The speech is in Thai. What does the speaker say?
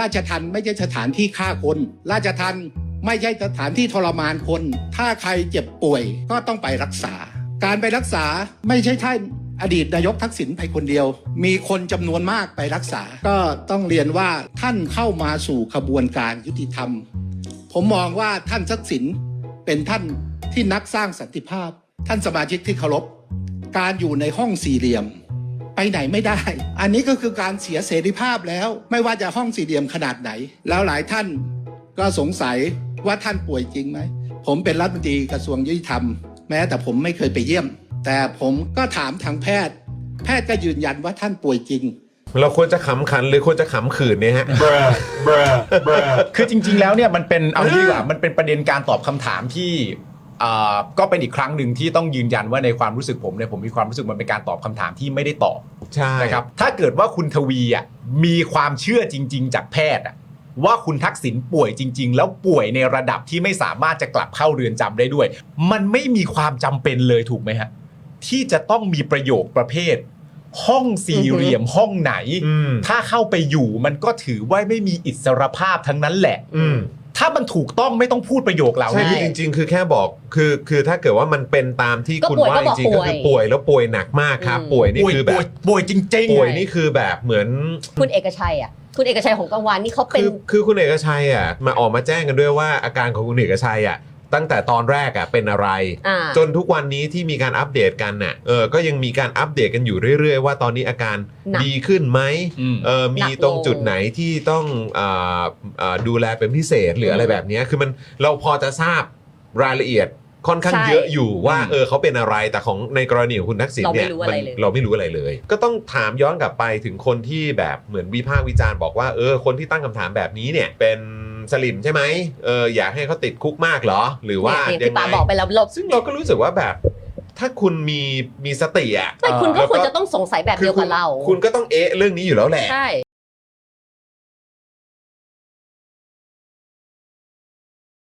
ราชทันไม่ใช่สถานที่ฆ่าคน ราชทันไม่ใช่สถานที่ทรมานคน ถ้าใครเจ็บป่วยก็ต้องไปรักษา การไปรักษาไม่ใช่ท่านอดีตนายกทักษิณไปคนเดียว มีคนจำนวนมากไปรักษา ก็ต้องเรียนว่าท่านเข้ามาสู่ขบวนการยุติธรรม ผมมองว่าท่านทักษิณเป็นท่านที่นักสร้างสันติภาพ ท่านสมาชิกที่เคารพ การอยู่ในห้องสี่เหลี่ยม ไปไหนไม่ได้ อันนี้ก็คือการเสียเสรีภาพแล้ว ไม่ว่าจะห้องสี่เหลี่ยมขนาดไหน แล้วหลายท่านก็สงสัยว่าท่านป่วยจริงไหม ผมเป็นรัฐมนตรีกระทรวงยุติธรรม แม้แต่ผมไม่เคยไปเยี่ยม แต่ผมก็ถามทางแพทย์ แพทย์ก็ยืนยันว่าท่านป่วยจริงเราควรจะขำขันหรือควรจะขำขืนเนี่ยฮะ bruh, bruh, bruh. คือจริง ๆ แล้วเนี่ยมันเป็นเอางี้ดีกว่ามันเป็นประเด็นการตอบคำถามที่อ่า ก็เป็นอีกครั้งหนึ่งที่ต้องยืนยันว่าในความรู้สึกผมเนี่ยผมมีความรู้สึกมันเป็นการตอบคำถามที่ไม่ได้ตอบใช่นะครับถ้าเกิดว่าคุณทวีอะมีความเชื่อจริง ๆ จากแพทย์อะว่าคุณทักษิณป่วยจริง ๆ แล้วป่วยในระดับที่ไม่สามารถจะกลับเข้าเรือนจำได้ด้วย มันไม่มีความจำเป็นเลยถูกไหมฮะที่จะต้องมีประโยคประเภท ห้องสี่เหลี่ยมห้องไหนอืมถ้าเข้าไปอยู่มันก็ถือว่าไม่มีอิสรภาพทั้งนั้นแหละอืม ถ้ามันถูกต้องไม่ต้องพูดประโยคเหล่าใช่นี้ คือจริง ๆ คือแค่บอกคือคือถ้าเกิดว่ามันเป็นตามที่ก็คุณป่วยว่าก็จบอกริงๆก็คือป่ป่วยวยแล้วป่วยหนักมากครับ อืม ป่วยนี่ป่วยคือแบป่วยบป่วยจริง ป่วยนี่คือแบบเหมือน คุณเอกชัยอะ คุณเอกชัยของกังวานนี่เขาเป็นคือคือคุณเอกชัยอะมาออกมาแจ้งกันด้วยว่าอาการของคุณเอกชัยอะ ตั้งแต่ตอนแรกอะเป็นอะไร อ่า จนทุกวันนี้ที่มีการอัปเดตกันน่ะเออก็ยังมีการอัปเดตกันอยู่เรื่อย ๆ ว่าตอนนี้อาการหนัก ดีขึ้นไหมอืม เออมีหนักลงตรงจุดไหนที่ต้องอ่าอ่าดูแลเป็นพิเศษหรืออะไรอืมแบบเนี้ยคือมันเราพอจะทราบรายละเอียดค่อนข้างใช่เยอะอยู่ว่าอืม เออเขาเป็นอะไรแต่ของในกรณีของคุณทักษิณเนี่ยเราไม่รู้อะไรเลยเราไม่รู้อะไรเลย ก็ต้องถามย้อนกลับไปถึงคนที่แบบเหมือนวิพากษ์วิจารณ์บอกว่าเออคนที่ตั้งคำถามแบบนี้เนี่ยเป็น สลิมใช่ไหมเอออยากให้เขาติดคุกมากเหรอ หรือว่าเนี่ยยัที่งปาไงบอกไปแล้วเราซึ่งเราก็รู้สึกว่าแบบ ถ้าคุณมีมีสติอะไม่คุณก็แล้วก็ควรจะต้องสงสัยแบบเดียวกับเรา คุณก็ต้องเอะเรื่องนี้อยู่แล้วแหละ ใช่